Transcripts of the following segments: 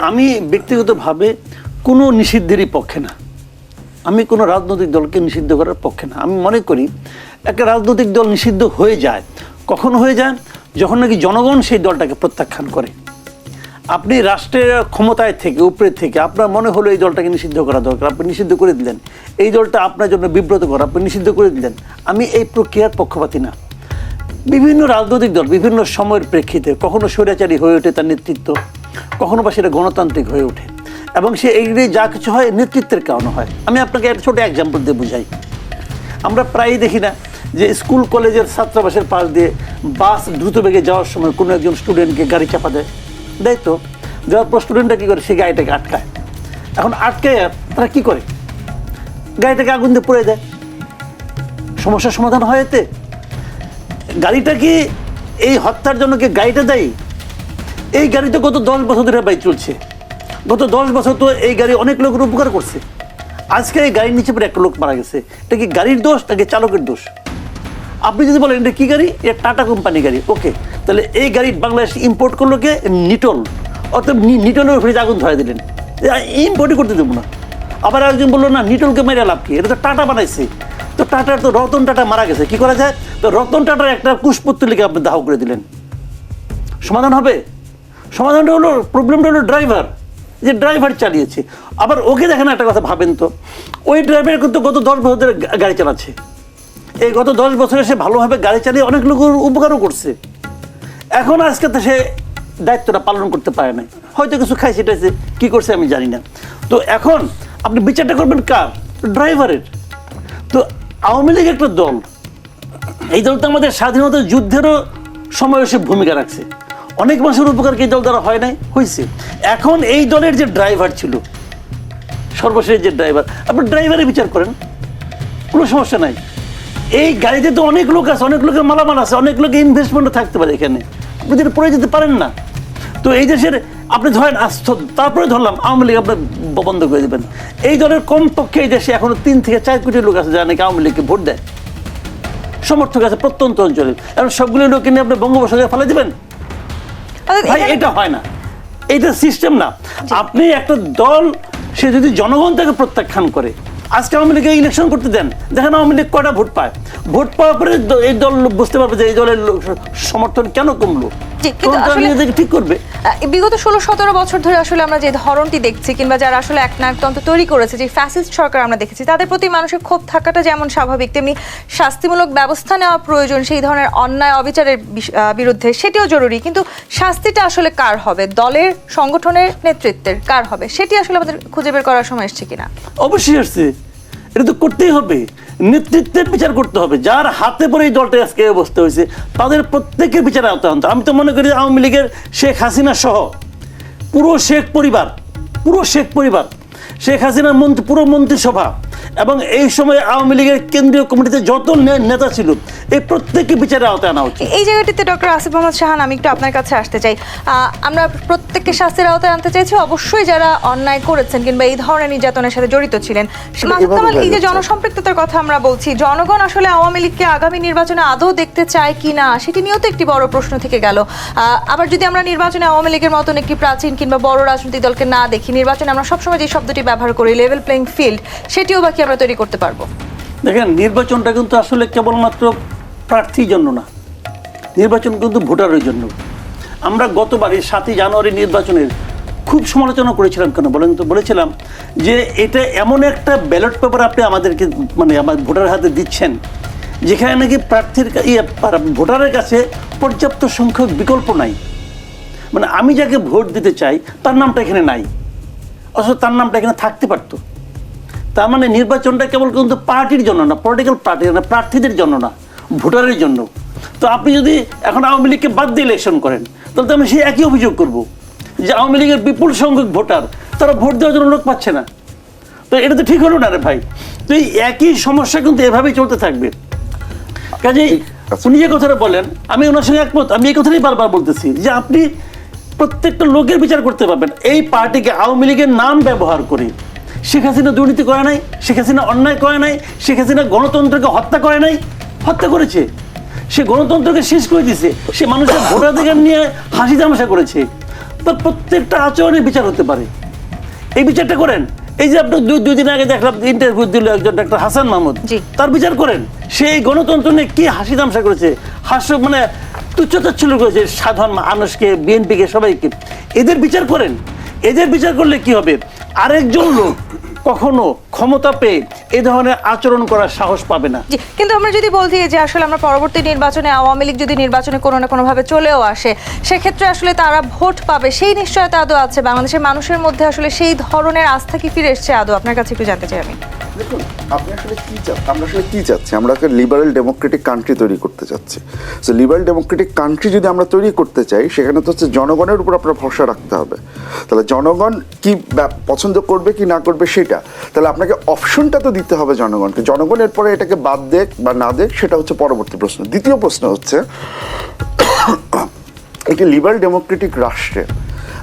আমি ব্যক্তিগতভাবে কোনো নিষিদ্ধেরই পক্ষে না। আমি কোনো রাজনৈতিক দলকে নিষিদ্ধ করার পক্ষে না। আমি মনে করি, একটা রাজনৈতিক দল নিষিদ্ধ হয়ে যায়, কখন হয়ে যায়? যখন নাকি জনগণ সেই দলটাকে প্রত্যাখ্যান করে। আপনি রাষ্ট্রের ক্ষমতায় থেকে, উপরে থেকে, আপনার মনে হলো এই দলটাকে নিষিদ্ধ করা দরকার, আপনি নিষিদ্ধ করে দিলেন। এই দলটা আপনার জন্য বিব্রত করা, আপনি নিষিদ্ধ করে দিলেন। আমি এই প্রক্রিয়ার পক্ষপাতী না। বিভিন্ন রাজনৈতিক দল বিভিন্ন সময়ের প্রেক্ষিতে কখনো স্বৈরাচারী হয়ে ওঠে তার নেতৃত্ব। কখনো বা সেটা গণতান্ত্রিক হয়ে ওঠে। এবং সে এইগুলি যা কিছু হয়, নেতৃত্বের কারণে হয়। আমি আপনাকে একটা ছোটো এক্সাম্পল দিয়ে বুঝাই। আমরা প্রায়ই দেখি না যে স্কুল, কলেজের ছাত্রাবাসের পাশ দিয়ে বাস দ্রুত বেগে যাওয়ার সময় কোনো একজন স্টুডেন্টকে গাড়ি চাপা দেয়। দেয় তো? যাওয়ার পর স্টুডেন্টটা কী করে? সেই গাড়িটাকে আটকায়। এখন আটকায় তারা কী করে? গাড়িটাকে আগুন দিয়ে পড়ে দেয়। সমস্যার সমাধান হয় এতে। গাড়িটা কি এই হত্যার জন্য কি গাড়িটা দেয়? এই গাড়ি তো গত দশ বছর ধরে বাইক চলছে। গত দশ বছর তো এই গাড়ি অনেক লোকের উপকার করছে। আজকে এই গাড়ির নিচে পরে একটা লোক মারা গেছে। এটা কি গাড়ির দোষ নাকি চালকের দোষ? আপনি যদি বলেন, এটা কী গাড়ি? এটা টাটা কোম্পানি গাড়ি। ওকে তাহলে এই গাড়ি বাংলাদেশ ইম্পোর্ট করল কে? নিটল অর্থাৎ নিটলের ফ্রিজ আগুন ধরে দিলেন। ইম্পোর্টই করতে দেবো না। আবার একজন বলল, না নিটলকে মেরে লাভ কি? এটা তো টাটা বানাইছে। তো টাটার তো রতন টাটা মারা গেছে। কি করা যায়? তো রতন টাটার একটা কুশপুত্তলিকে আপনি দাহ করে দিলেন। সমাধান হবে? সমাধানটা হলো প্রবলেমটা হলো ড্রাইভার যে ড্রাইভার চালিয়েছে। আবার ওকে দেখেন একটা কথা ভাবেন তো, ওই ড্রাইভার কিন্তু গত দশ বছর ধরে গাড়ি চালাচ্ছে। এই গত দশ বছরে সে ভালোভাবে গাড়ি চালিয়ে অনেক লোকের উপকারও করছে। এখন আজকে তো সে দায়িত্বটা পালন করতে পারে নাই। হয়তো কিছু খাইছে টাইছে, কী করছে আমি জানি না। তো এখন আপনি বিচারটা করবেন কার? ড্রাইভারের তো আওয়ামী লীগ একটা দল, এই দল তো আমাদের স্বাধীনতা যুদ্ধেরও এসে ভূমিকা রাখছে। অনেক মানুষের উপকার এই দল দ্বারা হয় নাই? হয়েছে এখন এই দলের যে ড্রাইভার ছিল, সর্বশেষ যে ড্রাইভার আপনি ড্রাইভারের বিচার করেন, কোনো সমস্যা নাই। এই গাড়িতে তো অনেক লোক আছে, অনেক লোকের মালামাল আছে, অনেক লোকের ইনভেস্টমেন্ট থাকতে পারে এখানে। আপনি যেটা পড়ে যেতে পারেন না, তো এই দেশের, আপনি ধরেন আস্থ তারপরে ধরলাম, আওয়ামী লীগ আপনার বন্ধ করে দেবেন। এই দলের কমপক্ষে এই দেশে এখনও তিন থেকে চার কোটি লোক আছে যারা নাকি আওয়ামী লীগকে ভোট দেয়। সমর্থক আছে প্রত্যন্ত অঞ্চলে এখন সবগুলো লোককে নিয়ে আপনি বঙ্গোপসাগরে ফেলে দেবেন? ভাই এটা হয় না। এটা সিস্টেম না। আপনি একটা দল সে যদি জনগণ তাকে প্রত্যাখ্যান করে আজকে আওয়ামী লীগকে ইলেকশন করতে দেন দেখেন আওয়ামী লীগ কটা ভোট পায়। ভোট পাওয়ার পরে এই দল বুঝতে পারবে যে এই দলের সমর্থন কেন কমলো। ঠিক করবে? বিগত ষোলো সতেরো বছর ধরে আসলে আমরা যে ধরনটি দেখছি কিংবা যারা আসলে এক নায়কতন্ত্র তৈরি করেছে যে ফ্যাসিস্ট সরকার আমরা দেখেছি তাদের প্রতি মানুষের ক্ষোভ থাকাটা যেমন স্বাভাবিক তেমনি শাস্তিমূলক ব্যবস্থা নেওয়া প্রয়োজন সেই ধরনের অন্যায় অবিচারের বিরুদ্ধে সেটিও জরুরি। কিন্তু শাস্তিটা আসলে কার হবে? দলের সংগঠনের নেতৃত্বের কার হবে? সেটি আসলে আমাদের খুঁজে বের করার সময় এসছে কিনা? অবশ্যই আসছে। এটা তো করতেই হবে। নেতৃত্বের বিচার করতে হবে। যার হাতে পরে এই দলটা আজকে অবস্থা হয়েছে, তাদের প্রত্যেকের বিচার আওতা আনতে আমি তো মনে করি আওয়ামী লীগের শেখ হাসিনা সহ পুরো শেখ পরিবার, পুরো শেখ পরিবার, শেখ হাসিনার মন্ত্রী, পুরো মন্ত্রিসভা এবং এই সময় আওয়ামী লীগের কেন্দ্রীয় কমিটিতে যত নেতা ছিল এই প্রত্যেককে বিচারের আওতায় আনা উচিত এই জায়গাটিতে ডক্টর আসিফ মোহাম্মদ শাহান আমি একটু আপনার কাছে আসতে চাই। আমরা প্রত্যেককে শাস্তির আওতায় আনতে চাইছি অবশ্যই যারা অন্যায় করেছেন কিংবা এই ধরনের নির্যাতনের সাথে জড়িত ছিলেন এই যে জনসম্পৃক্ততার কথা আমরা বলছি জনগণ আসলে আওয়ামী লীগকে আগামী নির্বাচনে আদৌ দেখতে চায় কি না সেটি নিয়েও তো একটি বড় প্রশ্ন থেকে গেল। আহ, আবার যদি আমরা নির্বাচনে আওয়ামী লীগের মতন একটি প্রাচীন কিংবা বড় রাজনৈতিক দলকে না দেখি নির্বাচনে আমরা সবসময় যে শব্দটি ব্যবহার করি লেভেল প্লেইং ফিল্ড সেটিও বাকি আমরা তৈরি করতে পারব। দেখেন, নির্বাচনটা কিন্তু আসলে কেবলমাত্র প্রার্থীর জন্য না। নির্বাচন কিন্তু ভোটারের জন্য। আমরা গতবারই সাতই জানুয়ারি নির্বাচনের খুব সমালোচনা করেছিলাম কেন বলেন তো? বলেছিলাম যে এটা এমন একটা ব্যালট পেপার আপনি আমাদেরকে মানে আমার ভোটারের হাতে দিচ্ছেন, যেখানে নাকি প্রার্থীর ইয়ে ভোটারের কাছে পর্যাপ্ত সংখ্যক বিকল্প নাই। মানে আমি যাকে ভোট দিতে চাই, তার নামটা এখানে নাই। অথচ তার নামটা এখানে থাকতে পারতো। তার মানে নির্বাচনটা কেবল কিন্তু পার্টির জন্য না পলিটিক্যাল পার্টির না প্রার্থীদের জন্য না ভোটারের জন্য। তো আপনি যদি এখন আওয়ামী লীগকে বাদ দিয়ে ইলেকশন করেন তাহলে তো আমি সেই একই অভিযোগ করব যে আওয়ামী লীগের বিপুল সংখ্যক ভোটার তারা ভোট দেওয়ার জন্য লোক পাচ্ছে না। তো এটা তো ঠিক হলো না রে ভাই। তো এই একই সমস্যা কিন্তু এভাবেই চলতে থাকবে। কাজেই। উনি যে কথাটা বলেন আমি ওনার সঙ্গে একমত আমি এই কথাটাই বারবার বলতেছি যে আপনি প্রত্যেকটা লোকের বিচার করতে পারবেন। এই পার্টিকে আওয়ামী লীগের নাম ব্যবহার করে শেখ হাসিনা দুর্নীতি করে নাই শেখ হাসিনা অন্যায় করে নাই শেখ হাসিনা গণতন্ত্রকে হত্যা করে নাই হত্যা করেছে। সে গণতন্ত্রকে শেষ করে দিছে সে মানুষের ভোটাধিকার নিয়ে হাসি তামাশা করেছে। তার প্রত্যেকটা আচরণে বিচার হতে পারে। এই বিচারটা করেন। এই যে আপনি দুই দুই দিন আগে দেখলাম ইন্টারভিউ দিল একজন ডাক্তার হাসান মাহমুদ। তার বিচার করেন। সেই গণতন্ত্র নিয়ে কি হাসি তামসা করেছে? হাস্য মানে তুচ্ছতাচ্ছল্য করেছে সাধারণ মানুষকে বিএনপিকে সবাইকে। এদের বিচার করেন। এদের বিচার করলে কি হবে? আরেকজন লোক কখনো ক্ষমতা পেয়ে এ ধরনের আচরণ করার সাহস পাবে না। কিন্তু আমরা যদি বলছি যে আসলে আমরা পরবর্তী নির্বাচনে আওয়ামী লীগ যদি নির্বাচনে কোনো না কোনোভাবে চলেও আসে সেক্ষেত্রে আসলে তারা ভোট পাবে সেই নিশ্চয়তা আদৌ আছে বাংলাদেশের মানুষের মধ্যে আসলে সেই ধরনের আস্থা কি ফিরে এসছে আদৌ? আপনার কাছে একটু জানতে চাই আমি। দেখুন আপনি আসলে কি চান আমরা আসলে কি চাচ্ছি? আমরা একটা লিবারেল ডেমোক্রেটিক কান্ট্রি তৈরি করতে চাচ্ছি। সো লিবারেল ডেমোক্রেটিক কান্ট্রি যদি আমরা তৈরি করতে চাই সেখানে তো হচ্ছে জনগণের উপর আপনার ভরসা রাখতে হবে। তাহলে জনগণ কি পছন্দ করবে কি না করবে সেটা তাহলে আপনাকে অপশনটা তো দিতে হবে জনগণকে। জনগণ এরপরে এটাকে বাদ দেখ বা না দেখ সেটা হচ্ছে পরবর্তী প্রশ্ন। দ্বিতীয় প্রশ্ন হচ্ছে একটি লিবারেল ডেমোক্রেটিক রাষ্ট্রে।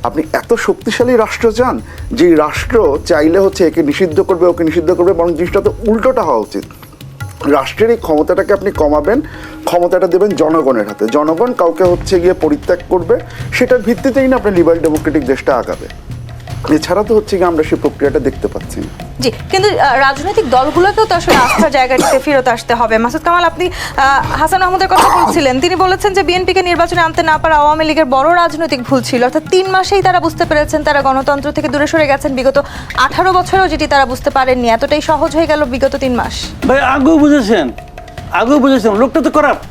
আপনি এত শক্তিশালী রাষ্ট্র চান যে রাষ্ট্র চাইলে হচ্ছে একে নিষিদ্ধ করবে, ওকে নিষিদ্ধ করবে, বরং জিনিসটা তো উল্টোটা হওয়া উচিত। রাষ্ট্রের এই ক্ষমতাটাকে আপনি কমাবেন, ক্ষমতাটা দেবেন জনগণের হাতে। জনগণ কাউকে হচ্ছে গিয়ে পরিত্যাগ করবে, সেটার ভিত্তিতেই না আপনার লিবারেল ডেমোক্রেটিক দেশটা আগাবে। এছাড়া তো হচ্ছে গিয়ে আমরা সেই প্রক্রিয়াটা দেখতে পাচ্ছি। না জি কিন্তু রাজনৈতিক দলগুলোকেও তো আসলে আস্থার জায়গাটিতে ফেরত আসতে হবে। মাসুদ কামাল আপনি আহ, হাসান আহমদের কথা বলছিলেন। তিনি বলেছেন যে বিএনপিকে নির্বাচনে আনতে না পারা আওয়ামী লীগের বড় রাজনৈতিক ভুল ছিল। অর্থাৎ তিন মাসেই তারা বুঝতে পেরেছেন তারা গণতন্ত্র থেকে দূরে সরে গেছেন। বিগত আঠারো বছরেও যেটি তারা বুঝতে পারেননি এতটাই সহজ হয়ে গেল বিগত তিন মাস। ভাই আগেও বুঝেছেন আগেও বুঝেছেন লোকটা তো করাপ্ট।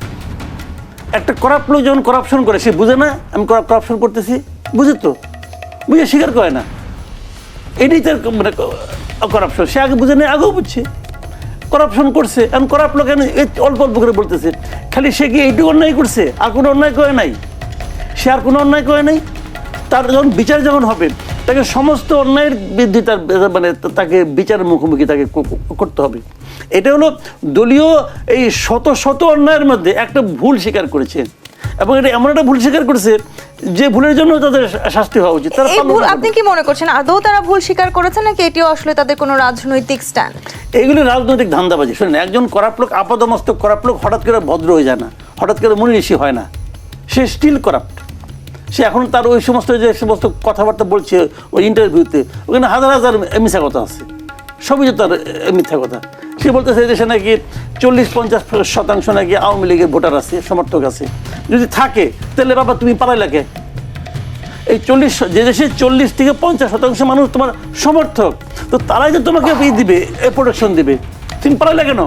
একটা করাপ্ট লোক যখন করাপশন করে সে বুঝে না আমি করাপশন করতেছি বুঝে তো বুঝে স্বীকার করে না। এটাই তার মানে করাপশন সে আগে বুঝে নেই আগেও বুঝছে। করাপশন করছে, এখন করাপ্ট লোক অল্প অল্প করে বলতেছে। খালি সে কি এইটুকু অন্যায় করছে? আর কোনো অন্যায় করে নাই? সে আর কোনো অন্যায় করে নাই? তার যখন বিচার যখন হবে, তাকে সমস্ত অন্যায়ের বৃদ্ধি তার মানে তাকে বিচারের মুখোমুখি তাকে করতে হবে। এটা হলো দলীয় এই শত শত অন্যায়ের মধ্যে একটা ভুল স্বীকার করেছে। এবং এটা এমন একটা ভুল স্বীকার করেছে যে ভুলের জন্য তাদের শাস্তি হওয়া উচিত। তারা ভুল আপনি কি মনে করছেন? আদৌ তারা ভুল স্বীকার করেছেন নাকি এটিও আসলে তাদের কোনো রাজনৈতিক স্ট্যান্ড এইগুলি রাজনৈতিক ধান্দাবাজি। শুনেন একজন করাপ লোক আপাদমস্তক করাপ লোক হঠাৎ করে ভদ্র হয়ে যায় না। হঠাৎ করে মনে ঋষি হয় না। সে স্টিল করাপ্ট সে এখন তার ওই সমস্ত যে সমস্ত কথাবার্তা বলছে ওই ইন্টারভিউতে ওখানে হাজার হাজার মিথ্যা কথা আছে। সবই যে তার মিথ্যা কথা। সে বলতেছে দেশে নাকি চল্লিশ পঞ্চাশ শতাংশ নাকি আওয়ামী লীগের ভোটার আছে, সমর্থক আছে। যদি থাকে, তাহলে বাবা তুমি পালাই লাগে। এই চল্লিশ, যে দেশে চল্লিশ থেকে পঞ্চাশ শতাংশ মানুষ তোমার সমর্থক, তো তারাই যে তোমাকে ই দিবে, এ প্রোটেকশন দিবে। তুমি পারাইলে কেন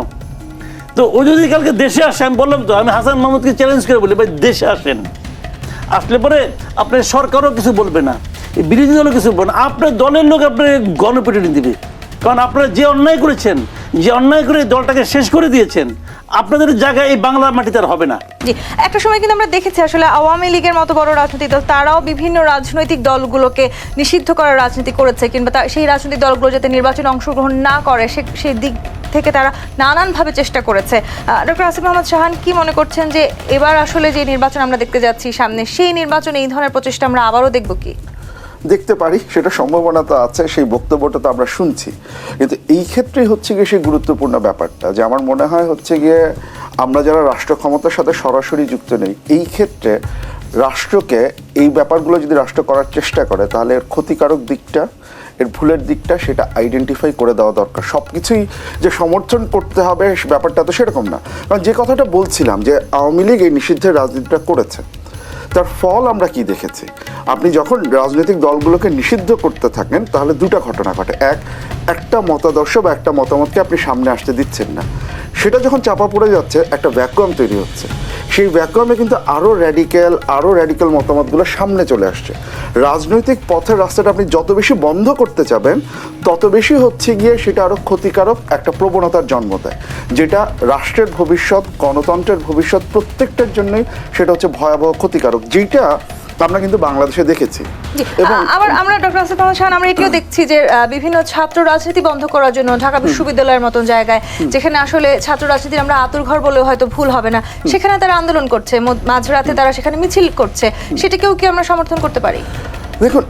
তো ও যদি কালকে দেশে আসে, আমি বললাম তো, আমি হাসান মাহমুদকে চ্যালেঞ্জ করে বলি, ভাই, দেশে আসেন। আসলে পরে আপনার সরকারও কিছু বলবে না বিরোধী দলও কিছু বলবে না। আপনার দলের লোক আপনার গণপিটুনি দিবে। কারণ আপনারা যে অন্যায় করেছেন, যে অন্যায় করে দলটাকে শেষ করে দিয়েছেন, আপনাদের জায়গায় এই বাংলার মাটিতে আর হবে না। জি, একটা সময় কিন্তু আমরা দেখেছি আসলে আওয়ামী লীগের মতো বড় রাজনৈতিক দল, তারাও বিভিন্ন রাজনৈতিক দলগুলোকে নিষিদ্ধ করার রাজনীতি করেছে, কিংবা সেই রাজনৈতিক দলগুলো যাতে নির্বাচনে অংশগ্রহণ না করে, সে সেই দিক থেকে তারা নানানভাবে চেষ্টা করেছে। ডক্টর আসিফ মোহাম্মদ শাহান, কি মনে করছেন যে এবার আসলে যে নির্বাচন আমরা দেখতে যাচ্ছি সামনে, সেই নির্বাচনে এই ধরনের প্রচেষ্টা আমরা আবারও দেখব কি? দেখতে পারি, সেটা সম্ভাবনা তো আছে, সেই বক্তব্যটা তো আমরা শুনছি। কিন্তু এই ক্ষেত্রেই হচ্ছে গিয়ে সেই গুরুত্বপূর্ণ ব্যাপারটা, যে আমার মনে হয় হচ্ছে গিয়ে আমরা যারা রাষ্ট্র ক্ষমতার সাথে সরাসরি যুক্ত নেই, এই ক্ষেত্রে রাষ্ট্রকে এই ব্যাপারগুলো যদি রাষ্ট্র করার চেষ্টা করে, তাহলে এর ক্ষতিকারক দিকটা, এর ভুলের দিকটা সেটা আইডেন্টিফাই করে দেওয়া দরকার। সব কিছুই যে সমর্থন করতে হবে ব্যাপারটা তো সেরকম না। কারণ যে কথাটা বলছিলাম, যে আওয়ামী লীগ এই নিষিদ্ধের রাজনীতিটা করেছে তার ফল আমরা কি দেখেছি? আপনি যখন রাজনৈতিক দলগুলোকে নিষিদ্ধ করতে থাকেন, তাহলে দুটা ঘটনা ঘটে। এক, একটা মতাদর্শ বা একটা মতামতকে আপনি সামনে আসতে দিচ্ছেন না। সেটা যখন চাপা পড়ে যাচ্ছে, একটা ভ্যাকুয়াম তৈরি হচ্ছে। সেই ভ্যাকুয়ামে কিন্তু আরও র্যাডিক্যাল আরও র্যাডিক্যাল মতামতগুলো সামনে চলে আসছে। রাজনৈতিক পথের রাস্তাটা আপনি যত বেশি বন্ধ করতে চাবেন, তত বেশি হচ্ছে গিয়ে সেটা আরও ক্ষতিকারক একটা প্রবণতার জন্ম দেয়। যেটা রাষ্ট্রের ভবিষ্যৎ, গণতন্ত্রের ভবিষ্যৎ প্রত্যেকটার জন্যই সেটা হচ্ছে ভয়াবহ ক্ষতিকারক। যেটা আমরা কিন্তু বাংলাদেশে দেখেছি। আবার আমরা ডক্টর মোহাম্মদ শাহান আমরা এটিও দেখছি যে বিভিন্ন ছাত্র রাজনীতি বন্ধ করার জন্য ঢাকা বিশ্ববিদ্যালয়ের মতন জায়গায় যেখানে আসলে ছাত্র রাজনীতির আমরা আতুর ঘর বলেও হয়তো ভুল হবে না সেখানে তারা আন্দোলন করছে মাঝরাতে তারা সেখানে মিছিল করছে সেটাকেও কি আমরা সমর্থন করতে পারি? দেখুন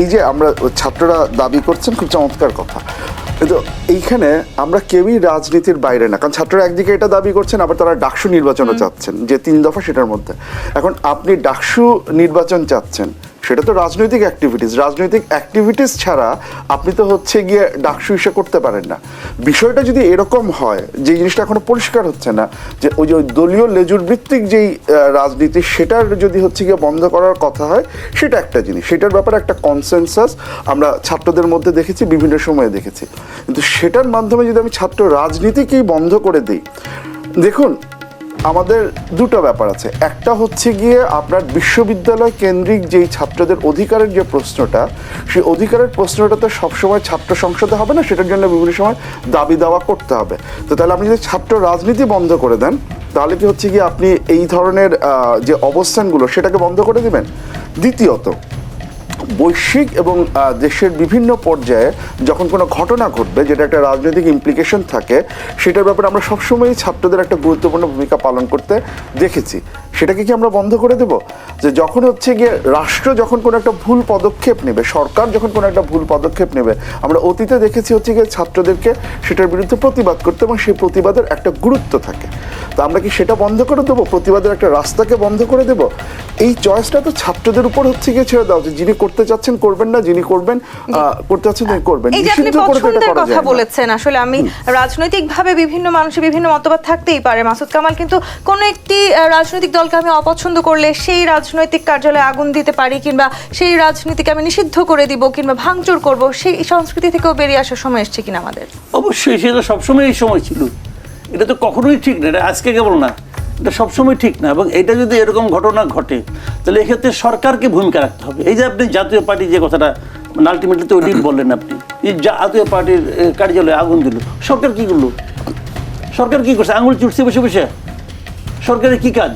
এই যে আমরা ছাত্ররা দাবি করছেন খুব চমৎকার কথা। কিন্তু এইখানে আমরা কেউই রাজনীতির বাইরে না। কারণ ছাত্ররা একদিকে এটা দাবি করছেন আবার তারা ডাকসু নির্বাচনও চাচ্ছেন যে তিন দফা সেটার মধ্যে। এখন আপনি ডাকসু নির্বাচন চাচ্ছেন সেটা তো রাজনৈতিক অ্যাক্টিভিটিস রাজনৈতিক অ্যাক্টিভিটিস ছাড়া আপনি তো হচ্ছে গিয়ে ডাকসু ইসে করতে পারেন না। বিষয়টা যদি এরকম হয়, যে জিনিসটা এখনও পরিষ্কার হচ্ছে না, যে ওই যে দলীয় লেজুর ভিত্তিক যেই রাজনীতি, সেটার যদি হচ্ছে গিয়ে বন্ধ করার কথা হয়, সেটা একটা জিনিস। সেটার ব্যাপারে একটা কনসেনসাস আমরা ছাত্রদের মধ্যে দেখেছি, বিভিন্ন সময়ে দেখেছি। কিন্তু সেটার মাধ্যমে যদি আমি ছাত্র রাজনীতিকেই বন্ধ করে দিই, দেখুন আমাদের দুটো ব্যাপার আছে। একটা হচ্ছে গিয়ে আপনার বিশ্ববিদ্যালয় কেন্দ্রিক যেই ছাত্রদের অধিকারের যে প্রশ্নটা, সেই অধিকারের প্রশ্নটা তো সবসময় ছাত্র সংসদে হবে না, সেটার জন্য বিভিন্ন সময় দাবি দাওয়া করতে হবে। তো তাহলে আপনি যদি ছাত্র রাজনীতি বন্ধ করে দেন, তাহলে কি হচ্ছে গিয়ে আপনি এই ধরনের যে অবস্থানগুলো, সেটাকে বন্ধ করে দিবেন? দ্বিতীয়ত বৈশ্বিক এবং দেশের বিভিন্ন পর্যায়ে যখন কোনো ঘটনা ঘটবে, যেটা একটা রাজনৈতিক ইমপ্লিকেশন থাকে, সেটার ব্যাপারে আমরা সবসময়ই ছাত্রদের একটা গুরুত্বপূর্ণ ভূমিকা পালন করতে দেখেছি। সেটাকে কি আমরা বন্ধ করে দেব? যে যখন হচ্ছে গিয়ে রাষ্ট্র যখন কোনো একটা ভুল পদক্ষেপ নেবে, সরকার যখন কোনো একটা ভুল পদক্ষেপ নেবে, আমরা অতীতে দেখেছি হচ্ছে গিয়ে ছাত্রদেরকে সেটার বিরুদ্ধে প্রতিবাদ করতে এবং সেই প্রতিবাদের একটা গুরুত্ব থাকে। তো আমরা কি সেটা বন্ধ করে দেবো? প্রতিবাদের একটা রাস্তাকে বন্ধ করে দেব? এই চয়েসটা তো ছাত্রদের উপর হচ্ছে গিয়ে ছেড়ে দেওয়া উচিত, যিনি করতে চাচ্ছেন করবেন না যিনি করবেন করতে চাচ্ছেন তিনি করবেন। এই যে আপনি পছন্দের কথা বলেছেন আসলে আমি রাজনৈতিকভাবে বিভিন্ন মানুষের বিভিন্ন মতবাদ থাকতেই পারে। মাসুদ কামাল কিন্তু কোন একটি রাজনৈতিক দলকে আমি অপছন্দ করলে সেই রাজনৈতিক কার্যালয়ে আগুন দিতে পারি কিংবা সেই রাজনীতিকে আমি নিষিদ্ধ করে দিব কিংবা ভাঙচুর করব সেই সংস্কৃতি থেকেও বেরিয়ে আসার সময় এসছে কিনা আমাদের? অবশ্যই সেটা সবসময় এই সময় ছিল। এটা তো কখনোই ঠিক না এটা আজকে কেবল না। এটা সবসময় ঠিক না, এবং এটা যদি এরকম ঘটনা ঘটে, তাহলে এক্ষেত্রে সরকারকে ভূমিকা রাখতে হবে। এই যে আপনি জাতীয় পার্টি যে কথাটা মানে আলটিমেটলি তো ওই বললেন আপনি, এই জাতীয় পার্টির কার্যালয়ে আগুন দিল, সরকার কী করল? সরকার কী করছে? আঙুল চুটছে বসে বসে? সরকারের কী কাজ?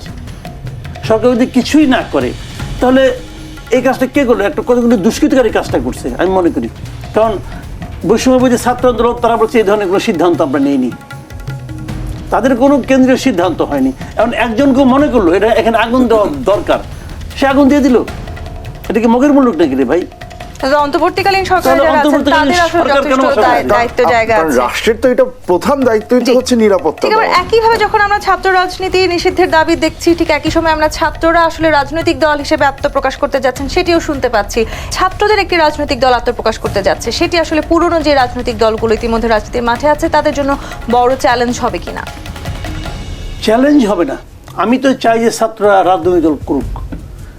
সরকার যদি কিছুই না করে, তাহলে এই কাজটা কে করল? একটা কতগুলো দুষ্কৃতকারী কাজটা করছে, আমি মনে করি। কারণ বৈষম্য ছাত্র আন্দোলন, তারা বলছে এই ধরনের কোনো সিদ্ধান্ত আমরা নেইনি। তাদের কোনো কেন্দ্রীয় সিদ্ধান্ত হয়নি। এখন একজনকে মনে করল, এটা এখানে আগুন দেওয়া দরকার, সে আগুন দিয়ে দিল। এটা কি মগের মুলুক নাকি রে ভাই? তবে অন্তর্বর্তীকালীন সরকার যারা আছেন তাদের আসলে যথেষ্ট বসানো দায়-? দায়িত্ব জায়গা আছে। রাষ্ট্রের তো এটা প্রধান দায়িত্বই তো হচ্ছে নিরাপত্তা ঠিক আবার একইভাবে যখন আমরা ছাত্র রাজনীতি নিষিদ্ধের দাবি দেখছি ঠিক একই সময় আমরা ছাত্ররা আসলে রাজনৈতিক দল হিসেবে আত্মপ্রকাশ করতে যাচ্ছেন সেটিও শুনতে পাচ্ছি। ছাত্রদের একটি রাজনৈতিক দল আত্মপ্রকাশ করতে যাচ্ছে সেটি আসলে পুরনো যে রাজনৈতিক দলগুলো ইতিমধ্যে রাজনীতির মাঠে আছে তাদের জন্য বড় চ্যালেঞ্জ হবে কিনা? চ্যালেঞ্জ হবে না। আমি তো চাই যে ছাত্ররা রাজনৈতিক দল করুক।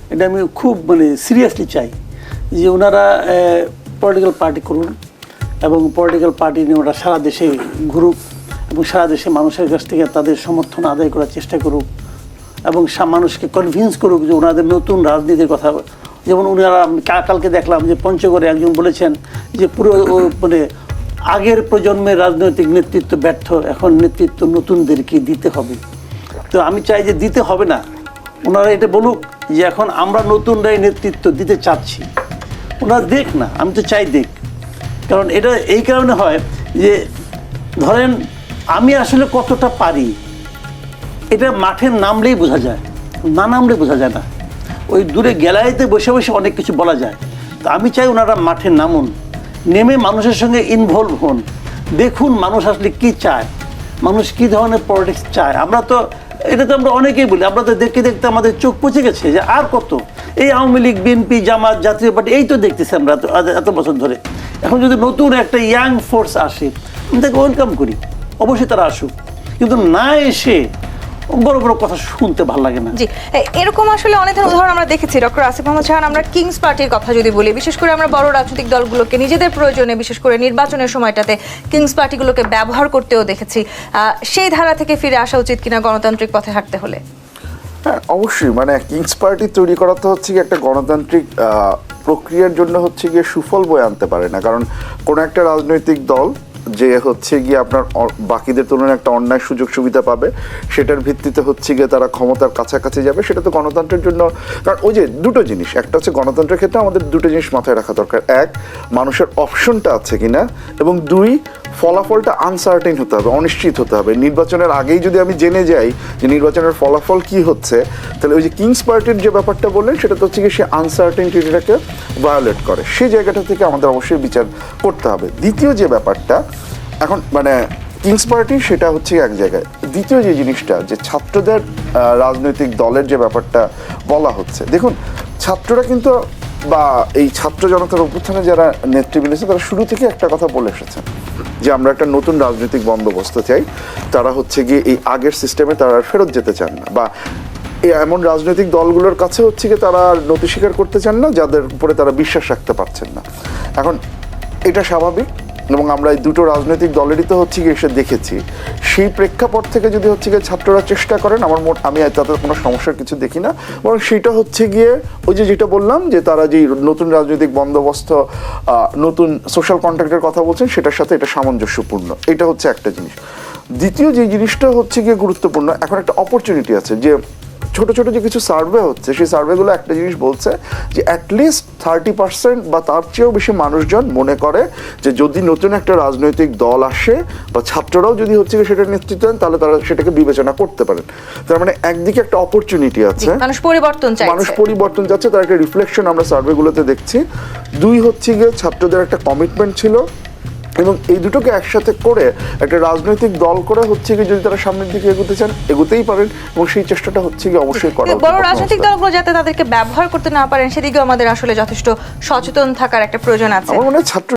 এটা আমি খুব মানে সিরিয়াসলি চাই। যে ওনারা পলিটিক্যাল পার্টি করুন এবং পলিটিক্যাল পার্টি নিয়ে ওরা সারা দেশে ঘুরুক এবং সারা দেশে মানুষের কাছ থেকে তাদের সমর্থন আদায় করার চেষ্টা করুক এবং মানুষকে কনভিন্স করুক যে ওনাদের নতুন রাজনীতির কথা। যেমন ওনারা, আমি কা- কালকে দেখলাম যে পঞ্চগড়ে একজন বলেছেন যে পুরো মানে আগের প্রজন্মের রাজনৈতিক নেতৃত্ব ব্যর্থ, এখন নেতৃত্ব নতুনদেরকে দিতে হবে। তো আমি চাই যে দিতে হবে না। ওনারা এটা বলুক যে এখন আমরা নতুনরাই নেতৃত্ব দিতে চাচ্ছি। ওনারা দেখ না, আমি তো চাই দেখ কারণ এটা, এই কারণে হয় যে, ধরেন আমি আসলে কতটা পারি, এটা মাঠে নামলেই বোঝা যায়। না নামলে বোঝা যায় না। ওই দূরে গ্যালারিতে বসে বসে অনেক কিছু বলা যায়। তো আমি চাই ওনারা মাঠে নামুন নেমে মানুষের সঙ্গে ইনভলভ হন। দেখুন মানুষ আসলে কি চায়, মানুষ কি ধরনের পলিটিক্স চায়। আমরা তো এটা তো আমরা অনেকেই বলি, আমরা তো দেখতে দেখতে আমাদের চোখ পচে গেছে যে আর কত। এই আওয়ামী লীগ বিএনপি জামাত, জাতীয় পার্টি, এই তো দেখতেছি আমরা এত- বছর ধরে। এখন যদি নতুন একটা ইয়াং ফোর্স আসে তাকে ওয়েলকাম করি। অবশ্যই তারা আসুক। কিন্তু না এসে বড় বড় কথা শুনতে ভালো লাগে না। জি এরকম আসলে অনেক ধরনের উদাহরণ আমরা দেখেছি ডক্টর আসিফ মোহাম্মদ খান আমরা কিংস পার্টির কথা যদি বলি বিশেষ করে আমরা বড় রাজনৈতিক দলগুলোকে নিজেদের প্রয়োজনে বিশেষ করে নির্বাচনের সময়টাতে কিংস পার্টিগুলোকে ব্যবহার করতেও দেখেছি। সেই ধারা থেকে ফিরে আসা উচিত কিনা গণতান্ত্রিক পথে হাঁটতে হলে? হ্যাঁ অবশ্যই। মানে কিংস পার্টি তৈরি করা তো হচ্ছে গিয়ে একটা গণতান্ত্রিক প্রক্রিয়ার জন্য হচ্ছে গিয়ে সুফল বয়ে আনতে পারে না। কারণ কোনো একটা রাজনৈতিক দল যে হচ্ছে গিয়ে আপনার বাকিদের তুলনায় একটা অন্যায় সুযোগ সুবিধা পাবে, সেটার ভিত্তিতে হচ্ছে গিয়ে তারা ক্ষমতার কাছাকাছি যাবে, সেটা তো গণতন্ত্রের জন্য। কারণ ওই যে দুটো জিনিস, একটা হচ্ছে গণতন্ত্রের ক্ষেত্রে আমাদের দুটো জিনিস মাথায় রাখা দরকার। এক, মানুষের অপশনটা আছে কিনা, এবং দুই, ফলাফলটা আনসার্টেন হতে হবে, অনিশ্চিত হতে হবে। নির্বাচনের আগেই যদি আমি জেনে যাই যে নির্বাচনের ফলাফল কি হচ্ছে, তাহলে ওই যে কিংস পার্টির যে ব্যাপারটা বললেন, সেটা তো হচ্ছে কি সে আনসার্টেনটিটাকে ভায়োলেট করে। সেই জায়গাটা থেকে আমাদের অবশ্যই বিচার করতে হবে। দ্বিতীয় যে ব্যাপারটা এখন মানে কিংস পার্টি সেটা হচ্ছে এক জায়গায়। দ্বিতীয় যে জিনিসটা, যে ছাত্রদের রাজনৈতিক দলের যে ব্যাপারটা বলা হচ্ছে। দেখুন, ছাত্ররা কিন্তু, বা এই ছাত্র জনতার অভ্যুত্থানে যারা নেতৃবৃন্দ তারা শুরু থেকে একটা কথা বলে এসেছেন যে আমরা একটা নতুন রাজনৈতিক বন্দোবস্ত চাই। তারা হচ্ছে গিয়ে এই আগের সিস্টেমে তারা ফেরত যেতে চান না, বা এমন রাজনৈতিক দলগুলোর কাছে হচ্ছে গিয়ে তারা নতি স্বীকার করতে চান না, যাদের উপরে তারা বিশ্বাস রাখতে পারছেন না। এখন, এটা স্বাভাবিক এবং আমরা এই দুটো রাজনৈতিক দলেরই তো হচ্ছে গিয়ে এসে দেখেছি। সেই প্রেক্ষাপট থেকে যদি হচ্ছে গিয়ে ছাত্ররা চেষ্টা করেন, আমার মোট, আমি তাদের কোনো সমস্যার কিছু দেখি না। বরং সেটা হচ্ছে গিয়ে ওই যে যেটা বললাম, যে তারা যে নতুন রাজনৈতিক বন্দোবস্ত নতুন সোশ্যাল কন্ট্যাক্টের কথা বলছেন, সেটার সাথে এটা সামঞ্জস্যপূর্ণ। এটা হচ্ছে একটা জিনিস। দ্বিতীয় যে জিনিসটা হচ্ছে গিয়ে গুরুত্বপূর্ণ, এখন একটা অপরচুনিটি আছে যে ছোট ছোট যে কিছু সার্ভে হচ্ছে সেই সার্ভেগুলো একটা জিনিস বলছে যে অ্যাটলিস্ট থার্টি পার্সেন্ট বা তার চেয়েও বেশি মানুষজন মনে করে যে যদি নতুন একটা রাজনৈতিক দল আসে বা ছাত্ররাও যদি হচ্ছে গিয়ে সেটা নেতৃত্ব দেন তাহলে তারা সেটাকে বিবেচনা করতে পারেন। তার মানে একদিকে একটা অপরচুনিটি আছে। মানুষ পরিবর্তন মানুষ পরিবর্তন যাচ্ছে তার একটা রিফ্লেকশন আমরা সার্ভেগুলোতে দেখছি। দুই হচ্ছে গিয়ে ছাত্রদের একটা কমিটমেন্ট ছিল। এবং এই দুটোকে একসাথে করে একটা রাজনৈতিক দল করে হচ্ছে কি যদি তারা সামনের দিকে এগোতে চান এগোতেই পারেন এবং সেই চেষ্টাটা হচ্ছে কি অবশ্যই করা বড় রাজনৈতিক দলগুলো যাতে তাদেরকে ব্যবহার করতে না পারেন সেদিকেও আমাদের আসলে যথেষ্ট সচেতন থাকার একটা প্রয়োজন আছে। আমার মনে হয় ছাত্র